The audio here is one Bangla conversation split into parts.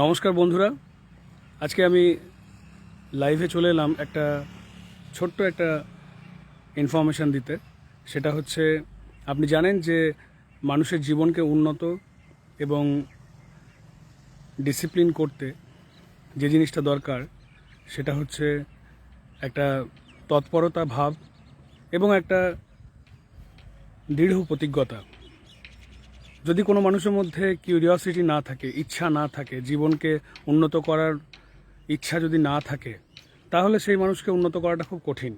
নমস্কার বন্ধুরা। আজকে আমি লাইভে চলে এলাম একটা ছোট্ট একটা ইনফরমেশান দিতে। সেটা হচ্ছে, আপনি জানেন যে মানুষের জীবনকে উন্নত এবং ডিসিপ্লিন করতে যে জিনিসটা দরকার, সেটা হচ্ছে একটা তৎপরতা ভাব এবং একটা দৃঢ় প্রতিজ্ঞতা। যদি কোনো মানুষের মধ্যে কিউরিয়াসিটি না থাকে, ইচ্ছা না থাকে, জীবনকে উন্নত করার ইচ্ছা যদি না থাকে, তাহলে সেই মানুষকে উন্নত করাটা খুব কঠিন।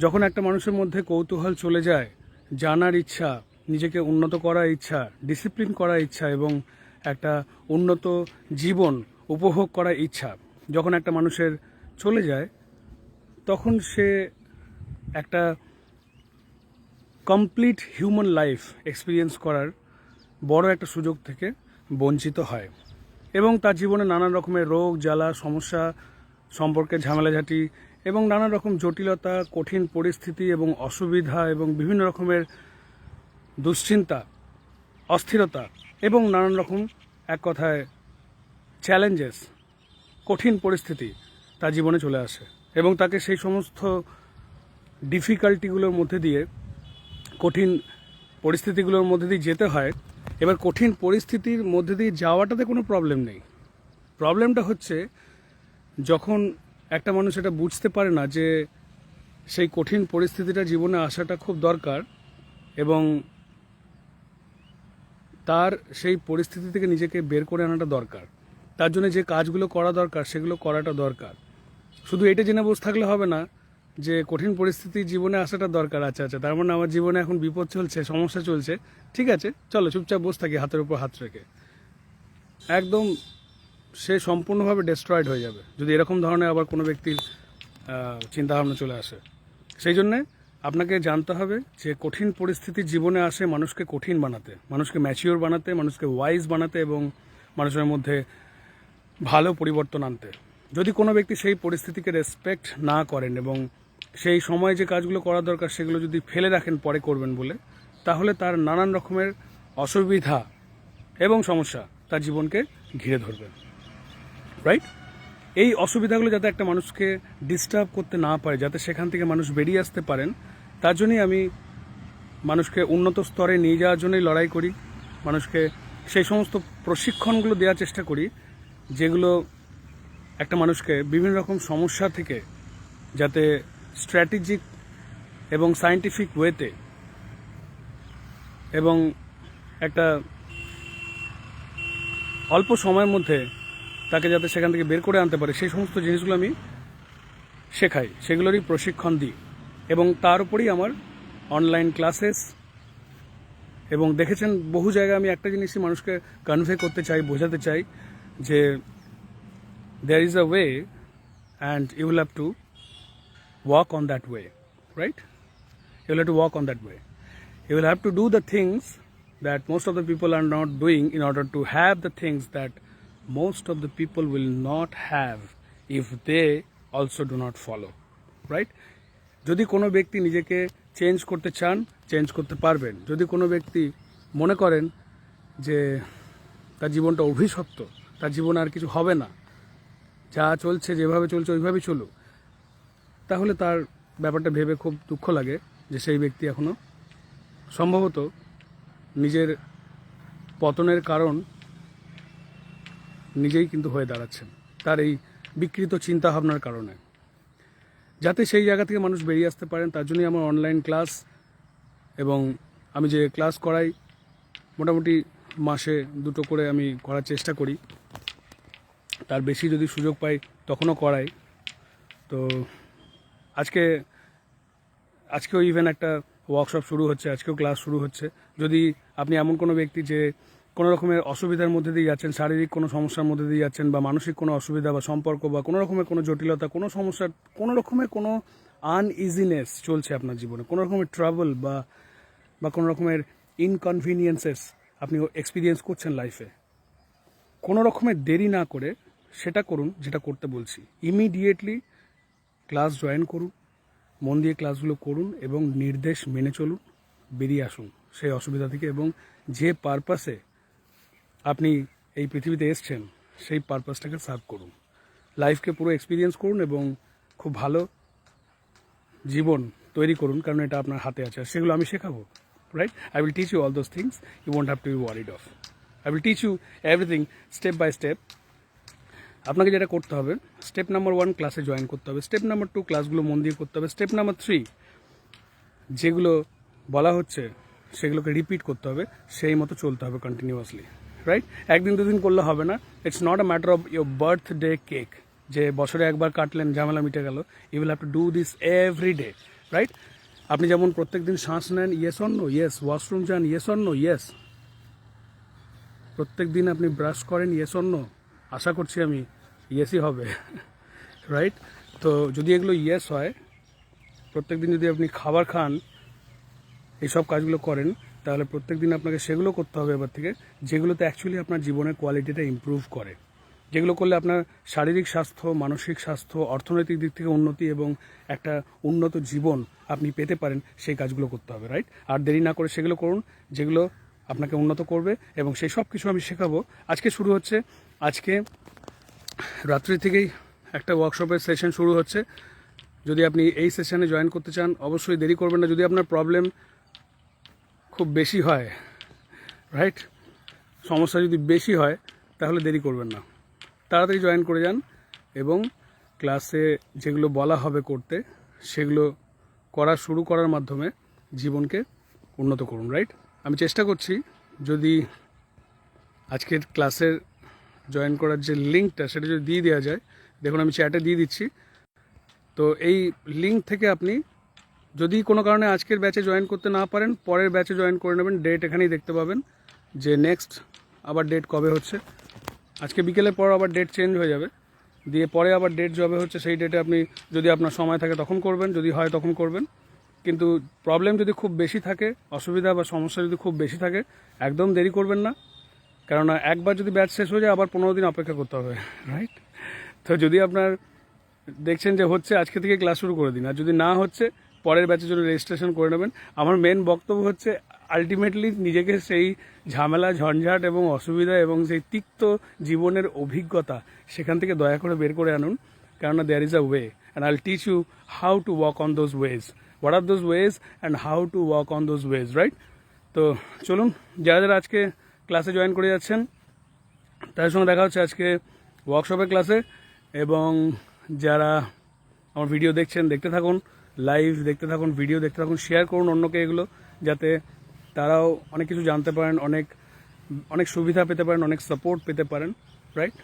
যখন একটা মানুষের মধ্যে কৌতূহল চলে যায়, জানার ইচ্ছা, নিজেকে উন্নত করার ইচ্ছা ডিসিপ্লিন করার ইচ্ছা এবং একটা উন্নত জীবন উপভোগ করার ইচ্ছা যখন একটা মানুষের চলে যায়, তখন সে একটা কমপ্লিট হিউম্যান লাইফ এক্সপিরিয়েন্স করার বড় একটা সুযোগ থেকে বঞ্চিত হয় এবং তার জীবনে নানান রকমের রোগ, জ্বালা, সমস্যা সম্পর্কে ঝামেলাঝাটি এবং নানা রকম জটিলতা, কঠিন পরিস্থিতি এবং অসুবিধা এবং বিভিন্ন রকমের দুশ্চিন্তা, অস্থিরতা এবং নানান রকম এক কথায় চ্যালেঞ্জেস কঠিন পরিস্থিতি তার জীবনে চলে আসে এবং তাকে সেই সমস্ত ডিফিকাল্টিগুলোর মধ্যে দিয়ে, কঠিন পরিস্থিতিগুলোর মধ্যে দিয়ে যেতে হয়। এবার কঠিন পরিস্থিতির মধ্যে দিয়ে যাওয়াটাতে কোনো প্রবলেম নেই। প্রবলেমটা হচ্ছে, যখন একটা মানুষ এটা বুঝতে পারে না যে সেই কঠিন পরিস্থিতিটা জীবনে আসাটা খুব দরকার এবং তার সেই পরিস্থিতি থেকে নিজেকে বের করে আনাটা দরকার। তার জন্য যে কাজগুলো করা দরকার, সেগুলো করাটা দরকার। শুধু এটা জেনে বসে থাকলে হবে না যে কঠিন পরিস্থিতি জীবনে আসাটা দরকার আচ্ছা আচ্ছা তার মানে আমার জীবনে এখন বিপদ চলছে, সমস্যা চলছে, ঠিক আছে, চলো চুপচাপ বসে থাকি হাতের উপর হাত রেখে। একদম সে সম্পূর্ণভাবে ডেস্ট্রয়েড হয়ে যাবে, যদি এরকম ধরনের আবার কোনো ব্যক্তির চিন্তাভাবনা চলে আসে। সেই জন্যে আপনাকে জানতে হবে যে কঠিন পরিস্থিতি জীবনে আসে মানুষকে কঠিন বানাতে, মানুষকে ম্যাচিওর বানাতে, মানুষকে ওয়াইজ বানাতে এবং মানুষের মধ্যে ভালো পরিবর্তন আনতে। যদি কোনো ব্যক্তি সেই পরিস্থিতিকে রেসপেক্ট না করেন এবং সেই সময় যে কাজগুলো করা দরকার সেগুলো যদি ফেলে রাখেন, পরে করবেন বলে, তাহলে তার নানান রকমের অসুবিধা এবং সমস্যা তার জীবনকে ঘিরে ধরবে। রাইট এই অসুবিধাগুলো যাতে একটা মানুষকে ডিস্টার্ব করতে না পারে, যাতে সেখান থেকে মানুষ বেরিয়ে আসতে পারেন, তার জন্যই আমি মানুষকে উন্নত স্তরে নিয়ে যাওয়ার জন্যই লড়াই করি, মানুষকে সেই সমস্ত প্রশিক্ষণগুলো দেওয়ার চেষ্টা করি, যেগুলো একটা মানুষকে বিভিন্ন রকম সমস্যা থেকে যাতে স্ট্র্যাটেজিক এবং সায়েন্টিফিক ওয়েতে এবং একটা অল্প সময়ের মধ্যে তাকে যাতে সেখান থেকে বের করে আনতে পারে, সেই সমস্ত জিনিসগুলো আমি শেখাই। সেগুলোরই প্রশিক্ষণ দিই। এবং তার উপরেই আমার অনলাইন ক্লাসেস এবং দেখেছেন বহু জায়গায় আমি একটা জিনিসই মানুষকে কনভে করতে চাই, বোঝাতে চাই যে there is a way and you have to walk on that way right you will have to walk on that way you will have to do the things that most of the people are not doing in order to have the things that most of the people will not have if they also do not follow right যদি কোনো ব্যক্তি নিজেকে চেঞ্জ করতে চান চেঞ্জ করতে পারবেন যদি কোনো ব্যক্তি মনে করেন যে তার জীবনটা অভিশপ্ত তার জীবনে আর কিছু হবে না যা চলছে যেভাবে চলছে ওইভাবেই চলুক তাহলে তার ব্যাপারটা ভেবে খুব দুঃখ লাগে যে সেই ব্যক্তি এখনও সম্ভবত নিজের পতনের কারণ নিজেই কিন্তু হয়ে দাঁড়াচ্ছেন, তার এই বিকৃত চিন্তাভাবনার কারণে। যাতে সেই জায়গা থেকে মানুষ বেরিয়ে আসতে পারেন, তার জন্যই আমার অনলাইন ক্লাস এবং আমি যে ক্লাস করাই, মোটামুটি মাসে দুটো করে আমি করার চেষ্টা করি। তার বেশি যদি সুযোগ পাই, তখনও করাই। তো আজকে, আজকেও ইভেন একটা ওয়ার্কশপ শুরু হচ্ছে, আজকেও ক্লাস শুরু হচ্ছে। যদি আপনি এমন কোনো ব্যক্তি যে কোনো রকমের অসুবিধার মধ্যে দিয়ে যাচ্ছেন, শারীরিক কোনো সমস্যার মধ্যে দিয়ে যাচ্ছেন বা মানসিক কোনো অসুবিধা বা সম্পর্ক বা কোনো রকমের কোনো জটিলতা, কোনো সমস্যার কোনো রকমের কোনো আনইজিনেস চলছে আপনার জীবনে, কোনো রকমের ট্রাভেল বা বা কোনো রকমের ইনকনভিনিয়েন্সেস আপনি এক্সপিরিয়েন্স করছেন লাইফে কোনো রকমের দেরি না করে সেটা করুন, যেটা করতে বলছি। ইমিডিয়েটলি ক্লাস জয়েন করুন, মন দিয়ে ক্লাসগুলো করুন এবং নির্দেশ মেনে চলুন, বেরিয়ে আসুন সেই অসুবিধা থেকে এবং যে পারপাসে আপনি এই পৃথিবীতে এসছেন, সেই পারপাসটাকে সার্ভ করুন। লাইফকে পুরো এক্সপিরিয়েন্স করুন এবং খুব ভালো জীবন তৈরি করুন, কারণ এটা আপনার হাতে আছে। সেগুলো আমি শেখাবো right I will teach you all those things you want have to be worried of I will teach you everything step by step আপনাকে যেটা করতে হবে স্টেপ নাম্বার ওয়ান ক্লাসে জয়েন করতে হবে স্টেপ নাম্বার টু ক্লাসগুলো মন দিয়ে করতে হবে স্টেপ নাম্বার থ্রি যেগুলো বলা হচ্ছে সেগুলোকে রিপিট করতে হবে, সেই মতো চলতে হবে কন্টিনিউয়াসলি রাইট একদিন দুদিন করলে হবে না it's not a matter of your birthday cake যে বছরে একবার কাটলেন, ঝামেলা মিটে গেল you will have to do this every day right আপনি যেমন প্রত্যেক দিন শ্বাস নেন ইয়েস অন্য ইয়েস ওয়াশরুম যান ইয়েস অন্য ইয়েস প্রত্যেক দিন আপনি ব্রাশ করেন ইয়েস অন্য আশা করছি আমি ইয়েসই হবে রাইট তো যদি এগুলো ইয়েস হয় প্রত্যেক দিন যদি আপনি খাবার খান, এইসব কাজগুলো করেন, তাহলে প্রত্যেক দিন আপনাকে সেগুলো করতে হবে এবার থেকে, যেগুলোতে অ্যাকচুয়ালি আপনার জীবনের কোয়ালিটিটা ইমপ্রুভ করে। যেগুলো করলে আপনার শারীরিক স্বাস্থ্য, মানসিক স্বাস্থ্য, অর্থনৈতিক দিক থেকে উন্নতি এবং একটা উন্নত জীবন আপনি পেতে পারেন, সেই কাজগুলো করতে হবে রাইট আর দেরি না করে সেগুলো করুন, যেগুলো আপনাকে উন্নত করবে এবং সেই সব কিছু আমি শেখাবো। আজকে শুরু হচ্ছে আজকে রাত্রি থেকেই একটা ওয়ার্কশপের সেশন শুরু হচ্ছে। যদি আপনি এই সেশনে জয়েন করতে চান, অবশ্যই দেরি করবেন না। যদি আপনার প্রবলেম খুব বেশি হয় রাইট সমস্যা যদি বেশি হয়, তাহলে দেরি করবেন না। তাড়াতাড়ি জয়েন করে যান এবং ক্লাসে যেগুলো বলা হবে করতে, সেগুলো করা শুরু করার মাধ্যমে জীবনকে উন্নত করুন রাইট আমি চেষ্টা করছি, যদি আজকের ক্লাসের জয়েন করার যে লিঙ্কটা সেটা যদি দিয়ে দেওয়া যায়, দেখুন আমি চ্যাটে দিয়ে দিচ্ছি। তো এই লিঙ্ক থেকে আপনি যদি কোনো কারণে আজকের ব্যাচে জয়েন করতে না পারেন, পরের ব্যাচে জয়েন করে নেবেন। ডেট এখানেই দেখতে পাবেন যে নেক্সট আবার ডেট কবে হচ্ছে। আজকে বিকেলের পর আবার ডেট চেঞ্জ হয়ে যাবে। দিয়ে পরে আবার ডেট যবে হচ্ছে, সেই ডেটে আপনি যদি আপনার সময় থাকে তখন করবেন, যদি হয় তখন করবেন। কিন্তু প্রবলেম যদি খুব বেশি থাকে, অসুবিধা বা সমস্যা যদি খুব বেশি থাকে, একদম দেরি করবেন না। কেননা একবার যদি ব্যাচ শেষ হয়ে যায়, আবার পনেরো দিন অপেক্ষা করতে হবে রাইট তো যদি আপনার দেখছেন যে হচ্ছে, আজকে থেকে ক্লাস শুরু করে দিন। আর যদি না হচ্ছে, পরের ব্যাচের জন্য রেজিস্ট্রেশন করে নেবেন। আমার মেন বক্তব্য হচ্ছে আলটিমেটলি নিজেকে সেই ঝামেলা, ঝঞ্ঝাট এবং অসুবিধা এবং সেই তিক্ত জীবনের অভিজ্ঞতা সেখান থেকে দয়া করে বের করে আনুন। কেননা there is a way and I'll teach you how to walk on those ways what are those ways and how to walk on those ways right তো চলুন, যারা যারা আজকে ক্লাসে জয়েন করে যাচ্ছেন। তাদের সঙ্গে দেখা হচ্ছে আজকে ওয়ার্কশপের ক্লাসে এবং যারা আমার ভিডিও দেখছেন, দেখতে থাকুন লাইভ দেখতে থাকুন ভিডিও দেখতে থাকুন শেয়ার করুন অন্যকে এগুলো, যাতে তারাও অনেক কিছু জানতে পারেন, অনেক অনেক সুবিধা পেতে পারেন, অনেক সাপোর্ট পেতে পারেন রাইট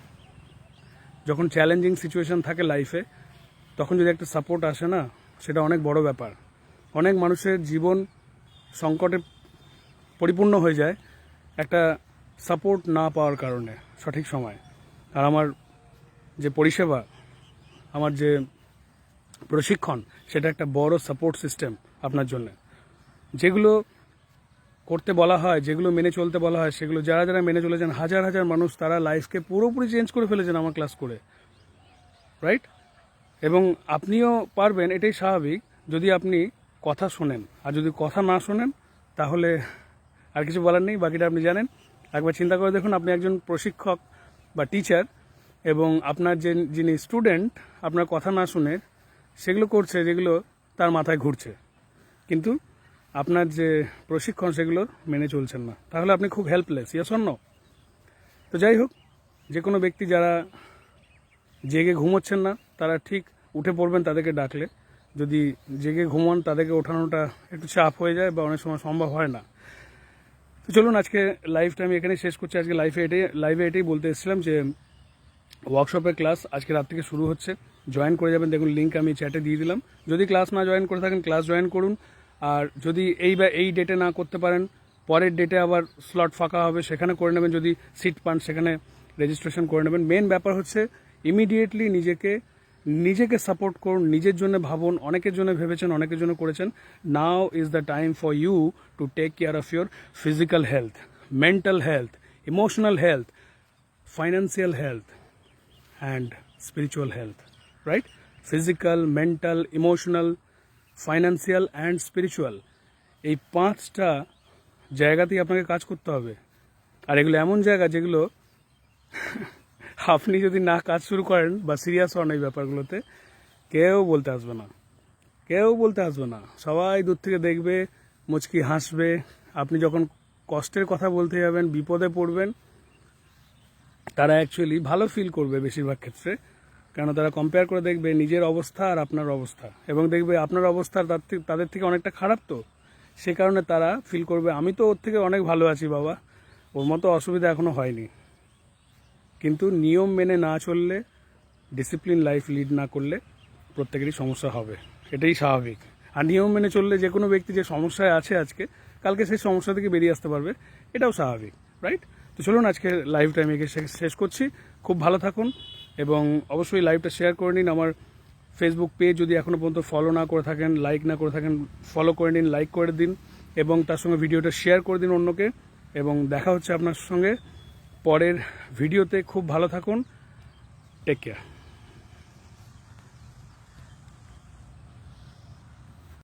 যখন চ্যালেঞ্জিং সিচুয়েশন থাকে লাইফে তখন যদি একটা সাপোর্ট আসে না, সেটা অনেক বড় ব্যাপার। অনেক মানুষের জীবন সংকটে পরিপূর্ণ হয়ে যায় একটা সাপোর্ট না পাওয়ার কারণে, সঠিক সময়। আর আমার যে পরিষেবা, আমার যে প্রশিক্ষণ, সেটা একটা বড় সাপোর্ট সিস্টেম আপনার জন্য। যেগুলো করতে বলা হয়, যেগুলো মেনে চলতে বলা হয়, সেগুলো যারা যারা মেনে চলেছেন, হাজার হাজার মানুষ, তারা লাইফকে পুরোপুরি চেঞ্জ করে ফেলেছেন আমার ক্লাস করে। রাইট এবং আপনিও পারবেন, এটাই স্বাভাবিক, যদি আপনি কথা শোনেন। আর যদি কথা না শোনেন, তাহলে আর কিছু বলার নেই, বাকিটা আপনি জানেন। একবার চিন্তা করে দেখুন, আপনি একজন প্রশিক্ষক বা টিচার এবং আপনার যে, যিনি স্টুডেন্ট আপনার কথা না শুনে সেগুলো করছে, যেগুলো তার মাথায় ঘুরছে। কিন্তু আপনার যে প্রশিক্ষণ, সেগুলো মেনে চলছেন না। তাহলে আপনি খুব হেল্পলেস ইয়েস অন্য তো যাই হোক, যে কোনো ব্যক্তি যারা জেগে ঘুমোচ্ছেন না, তারা ঠিক উঠে পড়বেন তাদেরকে ডাকলে। যদি জেগে ঘুমান, তাদেরকে ওঠানোটা একটু চাপ হয়ে যায় বা অনেক সময় সম্ভব হয় না। তো চলুন, আজকে লাইভটা আমি এখানে শেষ করছি। আজকে লাইভে এটাই লাইভে এটাই বলতে এসেছিলাম যে ওয়ার্কশপের ক্লাস আজকে রাত থেকে শুরু হচ্ছে। জয়েন করে যাবেন, দেখুন লিঙ্ক আমি চ্যাটে দিয়ে দিলাম। যদি ক্লাস না জয়েন করে থাকেন ক্লাস জয়েন করুন। আর যদি এই বা এই ডেটে না করতে পারেন, পরের ডেটে আবার স্লট ফাঁকা হবে, সেখানে করে নেবেন। যদি সিট পান, সেখানে রেজিস্ট্রেশন করে নেবেন। মেন ব্যাপার হচ্ছে ইমিডিয়েটলি নিজেকে নিজেকে সাপোর্ট করুন, নিজের জন্য ভাবুন, অনেকের জন্য ভেবেছেন, অনেকের জন্য করেছেন। Now is the time for you to take care of your physical health mental health emotional health financial health and spiritual health right physical mental emotional financial and spiritual এই পাঁচটা জায়গাতেই আপনাকে কাজ করতে হবে। আর এগুলো এমন জায়গা যেগুলো আপনি যদি না কাজ শুরু করেন বা সিরিয়াস হন এই ব্যাপারগুলোতে, কেউ বলতে আসবে না। কেউ বলতে আসবে না। সবাই দূর থেকে দেখবে, মুচকি হাসবে। আপনি যখন কষ্টের কথা বলতে যাবেন, বিপদে পড়বেন, তারা অ্যাকচুয়ালি ভালো ফিল করবে বেশিরভাগ ক্ষেত্রে। কেন তারা কম্পেয়ার করে দেখবে নিজের অবস্থা আর আপনার অবস্থা। এবং দেখবে আপনার অবস্থা তার থেকে, তাদের থেকে অনেকটা খারাপ তো। সে কারণে তারা ফিল করবে, আমি তো ওর থেকে অনেক ভালো আছি বাবা। ওর মতো অসুবিধা এখনও হয়নি। কিন্তু নিয়ম মেনে না চললে ডিসিপ্লিন লাইফ লিড না করলে প্রত্যেকেরই সমস্যা হবে। এটাই স্বাভাবিক। আর নিয়ম মেনে চললে যে কোনো ব্যক্তি যে সমস্যায় আছে আজকে, কালকে সেই সমস্যা থেকে বেরিয়ে আসতে পারবে, এটাও স্বাভাবিক রাইট তো চলুন আজকে লাইভ এখানে শেষ- শেষ করছি। খুব ভালো থাকুন এবং অবশ্যই লাইভটা শেয়ার করে নিন। আমার ফেসবুক পেজ যদি এখনও পর্যন্ত ফলো না করে থাকেন লাইক না করে থাকেন ফলো করে নিন লাইক করে দিন এবং তার সঙ্গে ভিডিওটা শেয়ার করে দিন অন্যকে এবং দেখা হচ্ছে আপনার সঙ্গে। পরের ভিডিওতে খুব ভালো থাকুন। Take care